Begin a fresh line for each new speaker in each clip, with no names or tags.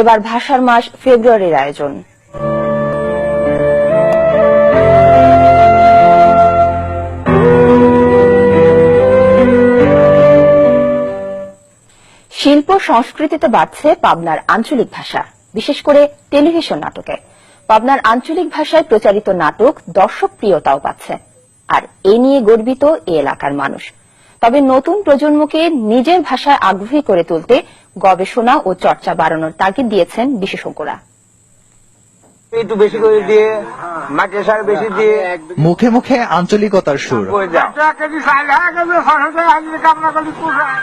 এবার ভাষার মাস ফেব্রুয়ারির আয়োজন। শিল্প সংস্কৃতিতে বাড়ছে পাবনার আঞ্চলিক ভাষা, বিশেষ করে টেলিভিশন নাটকে। পাবনার আঞ্চলিক ভাষায় প্রচারিত নাটক দর্শক প্রিয়তাও পাচ্ছে। আর এ নিয়ে গর্বিত এ এলাকার মানুষ। তবে নতুন প্রজন্মকে নিজের ভাষায় আগ্রহী করে তুলতে গবেষণা ও চর্চা বাড়ানোর তাগিদ দিয়েছেন বিশেষজ্ঞরা।
একটু বেশি করে দিয়ে মাটির সার বেশি দিয়ে।
মুখে মুখে আঞ্চলিকতার সুর।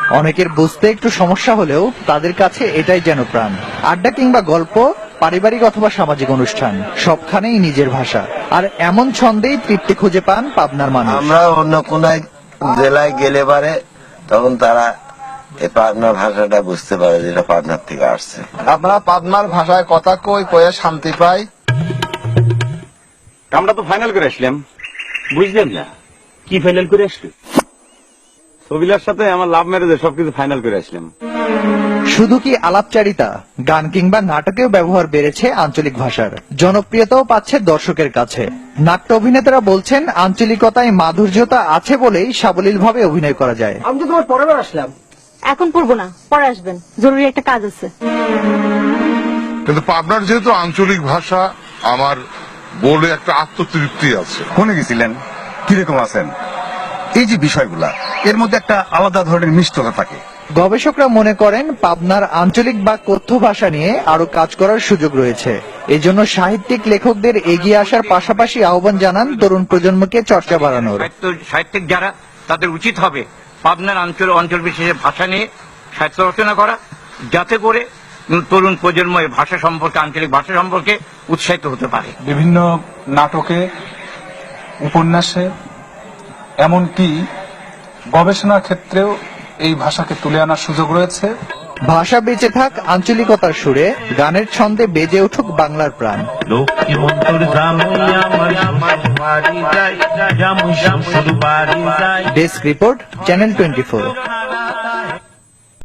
অনেকের বুঝতে একটু সমস্যা হলেও তাদের কাছে এটাই যেন প্রাণ। আড্ডা কিংবা গল্প পারিবারিক অথবা সামাজিক অনুষ্ঠান সবখানেই নিজের ভাষা। আর এমন ছন্দেই তৃপ্তি খুঁজে পান পাবনার মানুষ।
আমরা অন্য কোন এক জেলায় গেলে পারে তখন তারা এই পাবনা ভাষাটা বুঝতে পারে যেটা পাবনার থেকে আসছে।
আমরা পাবনার ভাষায় কথা কই কয়ে শান্তি পাই।
আমরা তো ফাইনাল করে আসলাম। বুঝলাম না কি ফাইনাল করে আসলো? সবিলার সাথে আমার লাভ ম্যারেজে সবকিছু ফাইনাল করে আসলাম।
শুধু কি আলাপচারিতা? গান কিংবা নাটকেও ব্যবহার বেড়েছে আঞ্চলিক ভাষার। জনপ্রিয়তাও পাচ্ছে দর্শকের কাছে। নাট্য অভিনেতারা বলছেন আঞ্চলিকতায় মাধুর্যতা আছে বলেই সাবলীলভাবে অভিনয় করা যায়।
আমি তো তোমার পরের আসলাম।
এখন পড়ব না পরে আসবেন। জরুরি একটা কাজ আছে।
কিন্তু পাবনার যেহেতু আঞ্চলিক ভাষা আমার বলে একটা আত্মতৃপ্তি আছে।
কোনে গেছিলেন? কীরকম আছেন? এই যে বিষয়গুলা এর মধ্যে একটা আলাদা ধরনের মিষ্টতা থাকে।
গবেষকরা মনে করেন পাবনার আঞ্চলিক বা কথ্য ভাষা নিয়ে আরও কাজ করার সুযোগ রয়েছে। এজন্য সাহিত্যিক লেখকদের এগিয়ে আসার পাশাপাশি আহ্বান জানান তরুণ প্রজন্মকে চর্চা বাড়ানোর।
সাহিত্য সাহিত্যিক যারা তাদের উচিত হবে পাবনার অঞ্চল অঞ্চল বিশেষে ভাষা নিয়ে সাহিত্য রচনা করা যাতে করে তরুণ প্রজন্ম এই ভাষা সম্পর্কে আঞ্চলিক ভাষা সম্পর্কে উৎসাহিত হতে পারে।
বিভিন্ন নাটকে উপন্যাসে এমনকি গবেষণার ক্ষেত্রেও এই ভাষাকে তুলে আনার সুযোগ রয়েছে।
ভাষা বেঁচে থাক আঞ্চলিকতার সুরে গানের ছন্দে বেজে উঠুক বাংলার প্রাণ। Desk report channel twenty